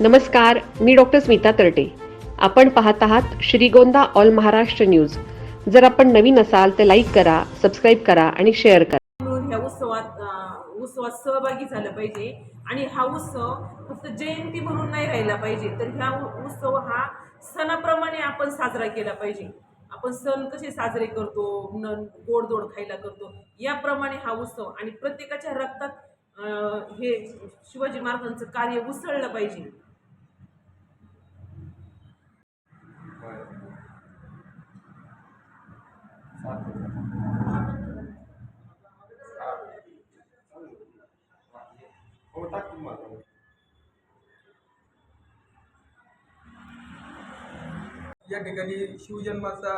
नमस्कार मी डॉक्टर स्मिता तरटे. आपण पाहत आहात श्रीगोंदा ऑल महाराष्ट्र न्यूज. जर आपण नवीन असाल तर लाईक करा सबस्क्राईब करा आणि शेअर करा. ह्या उत्सवात उत्सवात सहभागी झालं पाहिजे आणि हा उत्सव फक्त जयंती म्हणून नाही राहिला पाहिजे तर ह्या उत्सव हा सणाप्रमाणे आपण साजरा केला पाहिजे. आपण सण कसे साजरे करतो न गोडधोड खायला करतो याप्रमाणे हा उत्सव आणि प्रत्येकाच्या रक्तात हे शिवाजी महाराजांचं कार्य उसळलं पाहिजे. या ठिकाणी शिवजन्माचा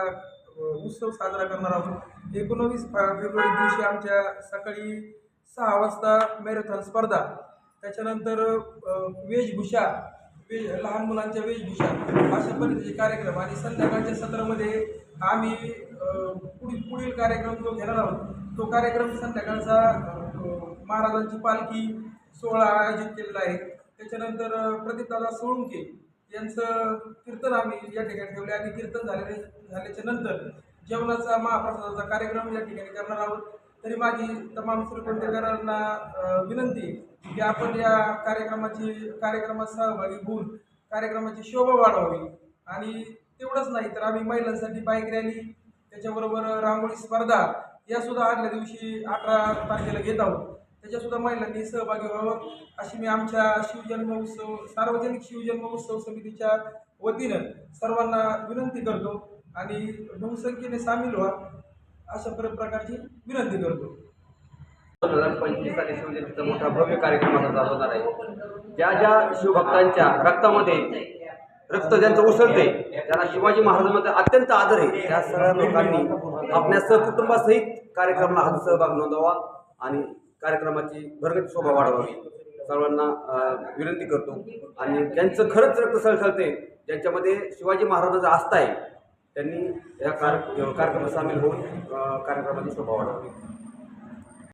उत्सव साजरा करणार आहोत. एकोणवीस फेब्रुवारी दिवशी आमच्या सकाळी सहा वाजता मॅरेथॉन स्पर्धा. त्याच्यानंतर वेशभूषा वे लहान मुलांच्या वेशभूषा अशा पद्धतीचे कार्यक्रम. आणि संध्याकाळच्या सत्रामध्ये आम्ही पुढील पुढील कार्यक्रम जो घेणार आहोत तो कार्यक्रम संध्याकाळचा महाराजांची पालखी सोहळा आयोजित केलेला आहे. त्याच्यानंतर प्रदीपदादा सोळुंके यांचं कीर्तन आम्ही या ठिकाणी ठेवले आणि कीर्तन झालेले झाल्याच्यानंतर जेवणाचा महाप्रसादाचा कार्यक्रम या ठिकाणी करणार आहोत. तरी माझी तमाम श्रीकोंडेकरांना विनंती की आपण या कार्यक्रमाची कार्यक्रमात सहभागी होऊन कार्यक्रमाची शोभा वाढवावी. आणि तेवढंच नाही तर आम्ही महिलांसाठी बाईक रॅली त्याच्याबरोबर रांगोळी स्पर्धा यासुद्धा आदल्या दिवशी अठरा तारखेला घेत आहोत. त्याच्यासुद्धा महिलांनी सहभागी व्हावं अशी मी आमच्या शिवजन्म उत्सव सार्वजनिक शिवजन्म उत्सव समितीच्या वतीनं सर्वांना विनंती करतो. आणि बहुसंख्येने सामील व्हा. अशा प्र प्रकारची विनंती करतो. दोन हजार पंचवीस साली शिवजयंतीचा मोठा भव्य कार्यक्रम आता चालवणार होणार आहे. ज्या ज्या शिवभक्तांच्या रक्तामध्ये रक्त ज्यांचं उसळते ज्यांना शिवाजी महाराजांमध्ये अत्यंत आदर आहे त्या सगळ्या लोकांनी आपल्या सहकुटुंबासहित कार्यक्रमाला हा सहभाग नोंदवा आणि कार्यक्रमाची भरगत शोभा वाढवावी. सर्वांना विनंती करतो. आणि ज्यांचं खरंच रक्त सळसळते ज्यांच्यामध्ये शिवाजी महाराजांचा आस्था आहे त्यांनी या कार कार्यक्रमात सामील होऊन कार्यक्रमाची शोभा वाढवली.